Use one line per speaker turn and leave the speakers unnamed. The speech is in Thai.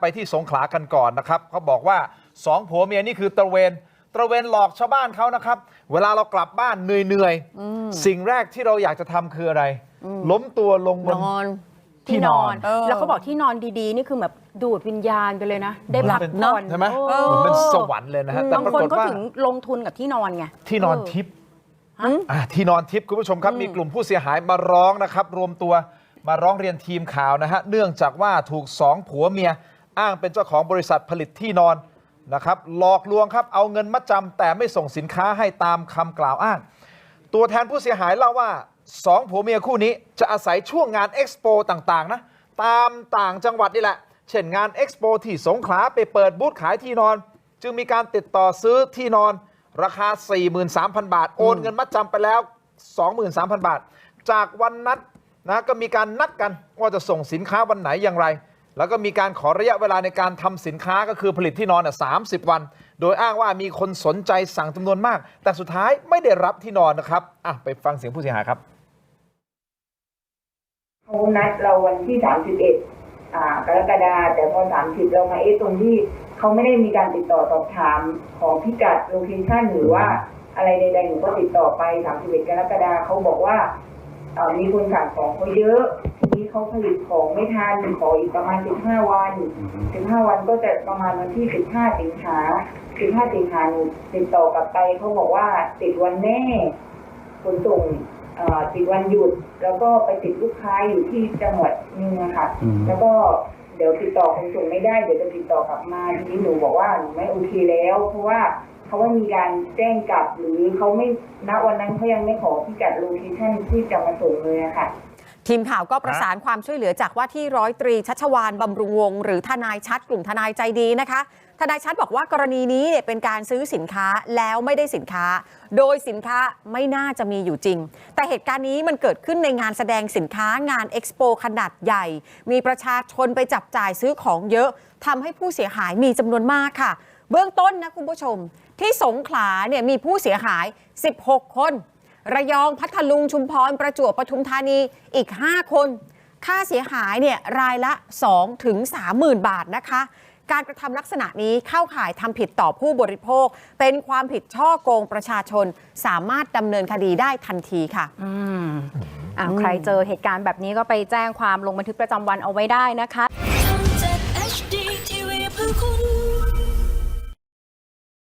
ไปที่สงขลากันก่อนนะครับเขาบอกว่าสองผัวเมียนี่คือตระเวนตระเวนหลอกชาวบ้านเขานะครับ เวลาเรากลับบ้านเหนื่อยๆสิ่งแรกที่เราอยากจะทำคืออะไร ล้มตัวลงบ
น
น
อน
ที่นอน
เออ
แล้วเขาบอกที่นอนดีๆ นี่คือแบบดูดวิญญาณไปเลยนะ ได้พัก
เป็น
ผ่อน
ใช่ไหม
เออ
เหมือนเป็นสวรรค์เลยนะฮะแต่
บาง
ปรา
คน
กฏ
ก็
ว่า
ถึงลงทุนกับที่นอนไง
ที่นอน
เออ
ทิพย์
ฮะ
อะที่นอนทิพย์คุณผู้ชมครับมีกลุ่มผู้เสียหายมาร้องนะครับ รวมตัวมาร้องเรียนทีมข่าวนะฮะเนื่องจากว่าถูกสองผัวเมีย อ้างเป็นเจ้าของบริษัทผลิตที่นอนนะครับหลอกลวงครับเอาเงินมัดจำแต่ไม่ส่งสินค้าให้ตามคำกล่าวอ้าง ตัวแทนผู้เสียหายเล่าว่าสองผัวเมียคู่นี้จะอาศัยช่วงงานเอ็กซ์โปต่างๆนะตามต่างจังหวัดนี่แหละ เช่นงานเอ็กซ์โปที่สงขลาไปเปิดบูธขายที่นอน จึงมีการติดต่อซื้อที่นอน ราคา 43,000 บาท โอนเงินมัดจำไปแล้ว 23,000 บาท จากวันนัดนะก็มีการนัดกันว่าจะส่งสินค้าวันไหนอย่างไร แล้วก็มีการขอระยะเวลาในการทำสินค้าก็คือผลิตที่นอนสามสิบวัน โดยอ้างว่ามีคนสนใจสั่งจำนวนมาก แต่สุดท้ายไม่ได้รับที่นอนนะครับอะไปฟังเสียงผู้เสียหายครับ
เขานัดเราวันที่31อ่ากรกฎาแต่พอ30เรามาเอ๊ะตรงที่เขาไม่ได้มีการติดต่อสอบถามของพิกัดโลเคชั่นหรือว่าอะไรใดๆหนูก็ติดต่อไป31กรกฎาเขาบอกว่ามีคนสั่งของเขาเยอะ นี้เขาผลิตของไม่ทันขออีกประมาณ 15 วัน 15 วันก็จะประมาณวันที่ 15 สิงหา 15 สิงหาหนูติดต่อกลับไปเขาบอกว่าติดวันแม่ขนส่งเอ่อติดวันหยุด แล้วก็ไปติดลูกค้าอยู่ที่จังหวัดหนึงอะค่ะ แล้วก็เดี๋ยวติดต่อคนส่งไม่ได้ เดี๋ยวจะติดต่อกลับมาทีนี้หนูบอกว่าหนูไม่โอเคแล้ว เพราะว่าเขาว่ามีการแจ้งกลับหรือเขาไม่ณวันนั้นเขายังไม่ขอพิกัดโลเคชั่นที่จะมาส่งเลยอะค่ะ
ทีมข่าวก็ประสานความช่วยเหลือจากว่าที่ร้อยตรีชัชวานบำรุงวงศ์หรือทนายชัดกลุ่มทนายใจดีนะคะ ทนายชัดบอกว่ากรณีนี้เนี่ยเป็นการซื้อสินค้าแล้วไม่ได้สินค้า โดยสินค้าไม่น่าจะมีอยู่จริง แต่เหตุการณ์นี้มันเกิดขึ้นในงานแสดงสินค้างานเอ็กซ์โปขนาดใหญ่ มีประชาชนไปจับจ่ายซื้อของเยอะทำให้ผู้เสียหายมีจำนวนมากค่ะ เบื้องต้นนะคุณผู้ชม ที่สงขลาเนี่ยมีผู้เสียหาย 16 คน ระยองพัทลุงชุมพร ประจวบปทุมธานีอีก 5 คน ค่าเสียหายเนี่ยรายละ2ถึง30,000 บาทนะคะ การกระทำลักษณะนี้เข้าข่ายทำผิดต่อผู้บริโภค เป็นความผิดช่อโกงประชาชน สามารถดำเนินคดีได้ทันทีค่ะ
อืมอะใครเจอเหตุการณ์แบบนี้ก็ไปแจ้งความลงบันทึกประจำวันเอาไว้ได้นะคะ